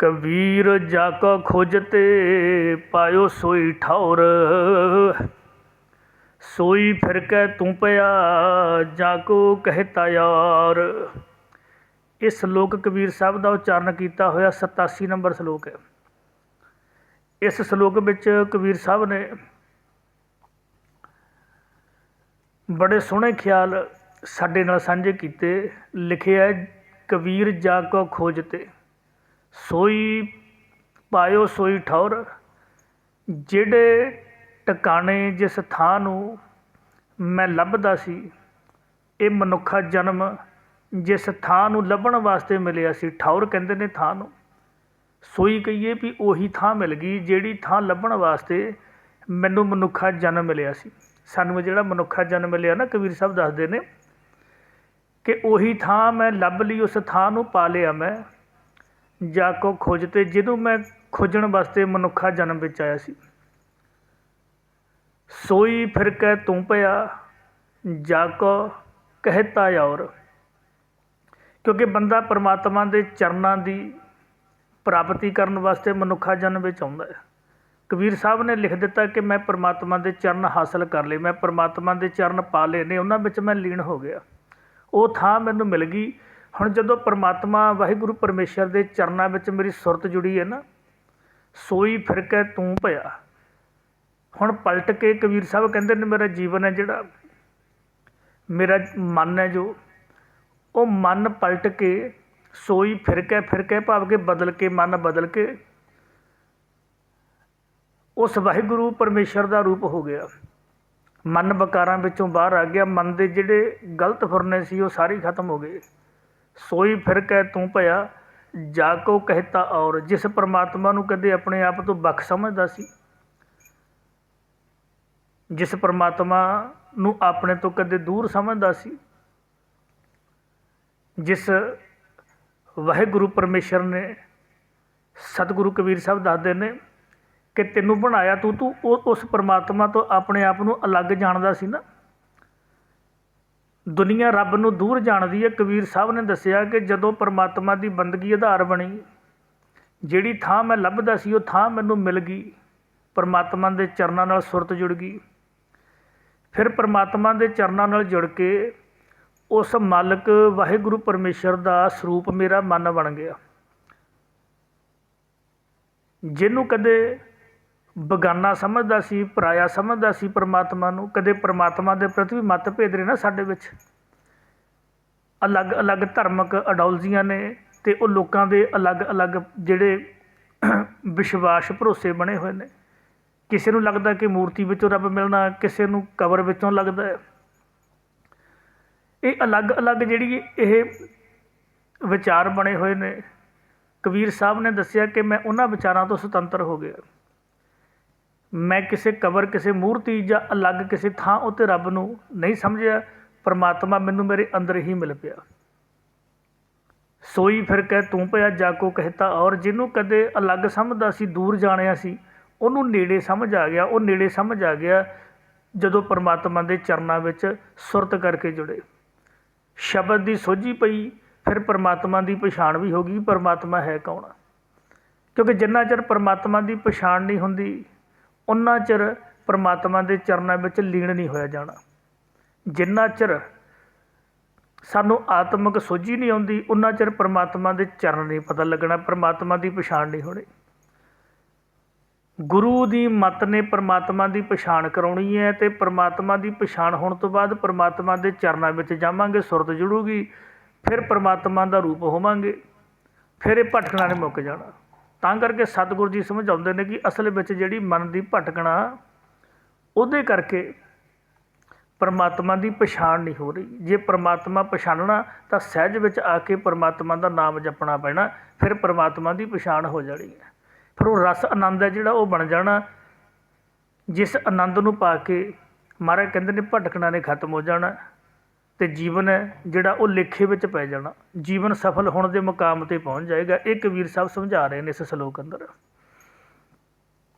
ਕਬੀਰ ਜਾ ਕੋ ਖੋਜਤੇ ਪਾਇਓ ਸੋਈ ਠੌਰ। ਸੋਈ ਫਿਰ ਕੇ ਤੂੰ ਪਿਆ ਜਾ ਕੋ ਕਹਿਤਾ ਯਾਰ। ਇਹ ਸ਼ਲੋਕ ਕਬੀਰ ਸਾਹਿਬ ਦਾ ਉਚਾਰਨ ਕੀਤਾ ਹੋਇਆ 87 ਨੰਬਰ ਸ਼ਲੋਕ ਹੈ। ਇਸ ਸ਼ਲੋਕ ਵਿੱਚ ਕਬੀਰ ਸਾਹਿਬ ਨੇ ਬੜੇ ਸੋਹਣੇ ਖਿਆਲ ਸਾਡੇ ਨਾਲ ਸਾਂਝੇ ਕੀਤੇ। ਲਿਖਿਆ ਹੈ, ਕਬੀਰ ਜਾ ਕੋ ਖੋਜਤੇ ਸੋਈ, ਪਾਇਓ ਸੋਈ ਠੌਰ, ਜਿਹੜੇ ਟਿਕਾਣੇ ਜਿਸ ਥਾਂ ਨੂੰ ਮੈਂ ਲੱਭਦਾ ਸੀ, ਇਹ ਮਨੁੱਖਾ ਜਨਮ ਜਿਸ ਥਾਂ ਨੂੰ ਲੱਭਣ ਵਾਸਤੇ ਮਿਲਿਆ ਸੀ, ਠੌਰ ਕਹਿੰਦੇ ਨੇ ਥਾਂ ਨੂੰ। ਸੋਈ ਕਹੀਏ ਵੀ ਉਹੀ ਥਾਂ ਮਿਲ ਗਈ ਜਿਹੜੀ ਥਾਂ ਲੱਭਣ ਵਾਸਤੇ ਮੈਨੂੰ ਮਨੁੱਖਾ ਜਨਮ ਮਿਲਿਆ ਸੀ। ਸਾਨੂੰ ਜਿਹੜਾ ਮਨੁੱਖਾ ਜਨਮ ਮਿਲਿਆ ਨਾ, ਕਬੀਰ ਸਾਹਿਬ ਦੱਸਦੇ ਨੇ ਕਿ ਉਹੀ ਥਾਂ ਮੈਂ ਲੱਭ ਲਈ, ਉਸ ਥਾਂ ਨੂੰ ਪਾ ਲਿਆ ਮੈਂ। ਜਾ ਕੋ ਖੋਜਤੇ ਜਿਹਨੂੰ ਮੈਂ ਖੋਜਣ ਵਾਸਤੇ ਮਨੁੱਖਾ ਜਨਮ ਵਿੱਚ ਆਇਆ ਸੀ। ਸੋਈ ਫਿਰ ਕਹਿ ਤੂੰ ਪਿਆ, ਜਾ ਕੋ ਕਹਿਤਾ ਔਰ। ਕਿਉਂਕਿ ਬੰਦਾ ਪਰਮਾਤਮਾ ਦੇ ਚਰਨਾਂ ਦੀ ਪ੍ਰਾਪਤੀ ਕਰਨ ਵਾਸਤੇ ਮਨੁੱਖਾ ਜਨਮ ਵਿੱਚ ਆਉਂਦਾ ਹੈ। ਕਬੀਰ ਸਾਹਿਬ ਨੇ ਲਿਖ ਦਿੱਤਾ ਕਿ ਮੈਂ ਪਰਮਾਤਮਾ ਦੇ ਚਰਨ ਹਾਸਲ ਕਰ ਲਏ, ਮੈਂ ਪਰਮਾਤਮਾ ਦੇ ਚਰਨ ਪਾ ਲਏ ਨੇ, ਉਹਨਾਂ ਵਿੱਚ ਮੈਂ ਲੀਨ ਹੋ ਗਿਆ। ਉਹ ਥਾਂ ਮੈਨੂੰ ਮਿਲ ਗਈ ਹੁਣ ਜਦੋਂ ਪਰਮਾਤਮਾ ਵਾਹਿਗੁਰੂ ਪਰਮੇਸ਼ਰ ਦੇ ਚਰਨਾਂ ਵਿੱਚ ਮੇਰੀ ਸੁਰਤ ਜੁੜੀ ਹੈ ਨਾ, ਸੋਈ ਫਿਰਕੈ ਤੂੰ ਭਇਆ। ਹੁਣ ਪਲਟ ਕੇ ਕਬੀਰ ਸਾਹਿਬ ਕਹਿੰਦੇ ਨੇ, ਮੇਰਾ ਜੀਵਨ ਹੈ ਜਿਹੜਾ, ਮੇਰਾ ਮਨ ਹੈ ਜੋ, ਉਹ ਮਨ ਪਲਟ ਕੇ, ਸੋਈ ਫਿਰਕੈ ਫਿਰਕੈ ਭਾਵ ਕੇ ਬਦਲ ਕੇ, ਮਨ ਬਦਲ ਕੇ, ਉਸ ਵਾਹਿਗੁਰੂ ਪਰਮੇਸ਼ਰ ਦਾ ਰੂਪ ਹੋ ਗਿਆ। ਮਨ ਬਕਾਰਾਂ ਵਿੱਚੋਂ ਬਾਹਰ ਆ ਗਿਆ, ਮਨ ਦੇ ਜਿਹੜੇ ਗਲਤ ਫੁਰਨੇ ਸੀ, ਉਹ ਸਾਰੇ ਖਤਮ ਹੋ ਗਏ। ਸੋਈ ਫਿਰ ਕੇ ਤੂੰ ਭਇਆ, ਜਾ ਕੋ ਕਹਿਤਾ ਔਰ, ਜਿਸ ਪਰਮਾਤਮਾ ਨੂੰ ਕਦੇ ਆਪਣੇ ਆਪ ਤੋਂ ਵੱਖ ਸਮਝਦਾ ਸੀ। ਜਿਸ ਪਰਮਾਤਮਾ ਨੂੰ ਆਪਣੇ ਤੋਂ ਕਦੇ ਦੂਰ ਸਮਝਦਾ ਸੀ। ਜਿਸ ਵਾਹਿਗੁਰੂ ਪਰਮੇਸ਼ਰ ਨੇ, ਸਤਿਗੁਰੂ ਕਬੀਰ ਸਾਹਿਬ ਦੱਸਦੇ ਨੇ ਕਿ ਤੈਨੂੰ ਬਣਾਇਆ ਤੂੰ ਤੂੰ ਉਹ, ਉਸ ਪਰਮਾਤਮਾ ਤੋਂ ਆਪਣੇ ਆਪ ਨੂੰ ਅਲੱਗ ਜਾਣਦਾ ਸੀ ਨਾ। ਦੁਨੀਆ ਰੱਬ ਨੂੰ ਦੂਰ ਜਾਣਦੀ ਹੈ। ਕਬੀਰ ਸਾਹਿਬ ਨੇ ਦੱਸਿਆ ਕਿ ਜਦੋਂ ਪਰਮਾਤਮਾ ਦੀ ਬੰਦਗੀ ਆਧਾਰ ਬਣੀ, ਜਿਹੜੀ ਥਾਂ ਮੈਂ ਲੱਭਦਾ ਸੀ, ਉਹ ਥਾਂ ਮੈਨੂੰ ਮਿਲ ਗਈ। ਪਰਮਾਤਮਾ ਦੇ ਚਰਨਾਂ ਨਾਲ ਸੁਰਤ ਜੁੜ ਗਈ। ਫਿਰ ਪਰਮਾਤਮਾ ਦੇ ਚਰਨਾਂ ਨਾਲ ਜੁੜ ਕੇ ਉਸ ਮਾਲਕ ਵਾਹਿਗੁਰੂ ਪਰਮੇਸ਼ਰ ਦਾ ਸਰੂਪ ਮੇਰਾ ਮਨ ਬਣ ਗਿਆ। ਜਿਹਨੂੰ ਕਦੇ ਬਗਾਨਾ ਸਮਝਦਾ ਸੀ, ਪਰਾਇਆ ਸਮਝਦਾ ਸੀ ਪਰਮਾਤਮਾ ਨੂੰ, ਕਦੇ ਪਰਮਾਤਮਾ ਦੇ ਪ੍ਰਤੀ ਵੀ ਮਤਭੇਦ ਰਹੇ ਨਾ ਸਾਡੇ ਵਿੱਚ। ਅਲੱਗ-ਅਲੱਗ ਧਰਮਕ ਅਡੋਲਜੀਆਂ ਨੇ ਤੇ ਉਹ ਲੋਕਾਂ ਦੇ ਅਲੱਗ-ਅਲੱਗ ਜਿਹੜੇ ਵਿਸ਼ਵਾਸ ਭਰੋਸੇ ਬਣੇ ਹੋਏ ਨੇ। ਕਿਸੇ ਨੂੰ ਲੱਗਦਾ ਕਿ ਮੂਰਤੀ ਵਿੱਚੋਂ ਰੱਬ ਮਿਲਣਾ, ਕਿਸੇ ਨੂੰ ਕਬਰ ਵਿੱਚੋਂ ਲੱਗਦਾ ਹੈ। ਇਹ ਅਲੱਗ-ਅਲੱਗ ਜਿਹੜੀ ਇਹ ਵਿਚਾਰ ਬਣੇ ਹੋਏ ਨੇ। ਕਬੀਰ ਸਾਹਿਬ ਨੇ ਦੱਸਿਆ ਕਿ ਮੈਂ ਉਹਨਾਂ ਵਿਚਾਰਾਂ ਤੋਂ ਸੁਤੰਤਰ ਹੋ ਗਿਆ। ਮੈਂ ਕਿਸੇ ਕਬਰ, ਕਿਸੇ ਮੂਰਤੀ ਜਾਂ ਅਲੱਗ ਕਿਸੇ ਥਾਂ ਉੱਤੇ ਰੱਬ ਨੂੰ ਨਹੀਂ ਸਮਝਿਆ, ਪਰਮਾਤਮਾ ਮੈਨੂੰ ਮੇਰੇ ਅੰਦਰ ਹੀ ਮਿਲ ਪਿਆ। ਸੋਈ ਫਿਰ ਕਹਿ, ਤੂੰ ਪਿਆ ਜਾ ਕੋ ਕਹਿਤਾ ਔਰ ਜਿਹਨੂੰ ਕਦੇ ਅਲੱਗ ਸਮਝਦਾ ਸੀ, ਦੂਰ ਜਾਣਿਆ ਸੀ, ਉਹਨੂੰ ਨੇੜੇ ਸਮਝ ਆ ਗਿਆ, ਉਹ ਨੇੜੇ ਸਮਝ ਆ ਗਿਆ ਜਦੋਂ ਪਰਮਾਤਮਾ ਦੇ ਚਰਨਾਂ ਵਿੱਚ ਸੁਰਤ ਕਰਕੇ ਜੁੜੇ। ਸ਼ਬਦ ਦੀ ਸੋਝੀ ਪਈ, ਫਿਰ ਪਰਮਾਤਮਾ ਦੀ ਪਛਾਣ ਵੀ ਹੋ ਗਈ, ਪਰਮਾਤਮਾ ਹੈ ਕੌਣ? ਕਿਉਂਕਿ ਜਿੰਨਾ ਚਿਰ ਪਰਮਾਤਮਾ ਦੀ ਪਛਾਣ ਨਹੀਂ ਹੁੰਦੀ ਉਨਾ ਚਿਰ ਪਰਮਾਤਮਾ ਦੇ ਚਰਨਾਂ ਵਿੱਚ ਲੀਨ ਨਹੀਂ ਹੋਇਆ ਜਾਣਾ। ਜਿੰਨਾ ਚਿਰ ਸਾਨੂੰ ਆਤਮਿਕ ਸੋਝੀ ਨਹੀਂ ਆਉਂਦੀ ਉਨਾ ਚਿਰ ਪਰਮਾਤਮਾ ਦੇ ਚਰਨ ਨਹੀਂ ਪਤਾ ਲੱਗਣਾ, ਪਰਮਾਤਮਾ ਦੀ ਪਛਾਣ ਨਹੀਂ ਹੋਣੀ। ਗੁਰੂ ਦੀ ਮਤ ਨੇ ਪਰਮਾਤਮਾ ਦੀ ਪਛਾਣ ਕਰਾਉਣੀ ਹੈ ਤੇ ਪਰਮਾਤਮਾ ਦੀ ਪਛਾਣ ਹੋਣ ਤੋਂ ਬਾਅਦ ਪਰਮਾਤਮਾ ਦੇ ਚਰਨਾਂ ਵਿੱਚ ਜਾਵਾਂਗੇ, ਸੁਰਤ ਜੁੜੂਗੀ, ਫਿਰ ਪਰਮਾਤਮਾ ਦਾ ਰੂਪ ਹੋਵਾਂਗੇ, ਫਿਰ ਇਹ ਭਟਕਣਾ ਨੇ ਮੁੱਕ ਜਾਣਾ। ਤਾਂ ਕਰਕੇ ਸਤਿਗੁਰੂ ਜੀ ਸਮਝਾਉਂਦੇ ਨੇ ਕਿ ਅਸਲ ਵਿੱਚ ਜਿਹੜੀ ਮਨ ਦੀ ਭਟਕਣਾ ਉਹਦੇ ਕਰਕੇ ਪਰਮਾਤਮਾ ਦੀ ਪਛਾਣ ਨਹੀਂ ਹੋ ਰਹੀ। ਜੇ ਪਰਮਾਤਮਾ ਪਛਾਣਨਾ ਤਾਂ ਸਹਿਜ ਵਿੱਚ ਆ ਕੇ ਪਰਮਾਤਮਾ ਦਾ ਨਾਮ ਜਪਣਾ ਪੈਣਾ, ਫਿਰ ਪਰਮਾਤਮਾ ਦੀ ਪਛਾਣ ਹੋ ਜਾਣੀ ਹੈ। ਫਿਰ ਉਹ ਰਸ ਆਨੰਦ ਹੈ ਜਿਹੜਾ ਉਹ ਬਣ ਜਾਣਾ। ਜਿਸ ਆਨੰਦ ਨੂੰ ਪਾ ਕੇ ਮਹਾਰਾਜ ਕਹਿੰਦੇ ਨੇ ਭਟਕਣਾ ਨੇ ਖਤਮ ਹੋ ਜਾਣਾ। ਅਤੇ ਜੀਵਨ ਹੈ ਜਿਹੜਾ ਉਹ ਲੇਖੇ ਵਿੱਚ ਪੈ ਜਾਣਾ। ਜੀਵਨ ਸਫਲ ਹੋਣ ਦੇ ਮੁਕਾਮ ਤੇ ਪਹੁੰਚ ਜਾਏਗਾ। ਇਹ ਕਬੀਰ ਸਾਹਿਬ ਸਮਝਾ ਰਹੇ ਨੇ ਇਸ ਸ਼ਲੋਕ ਅੰਦਰ।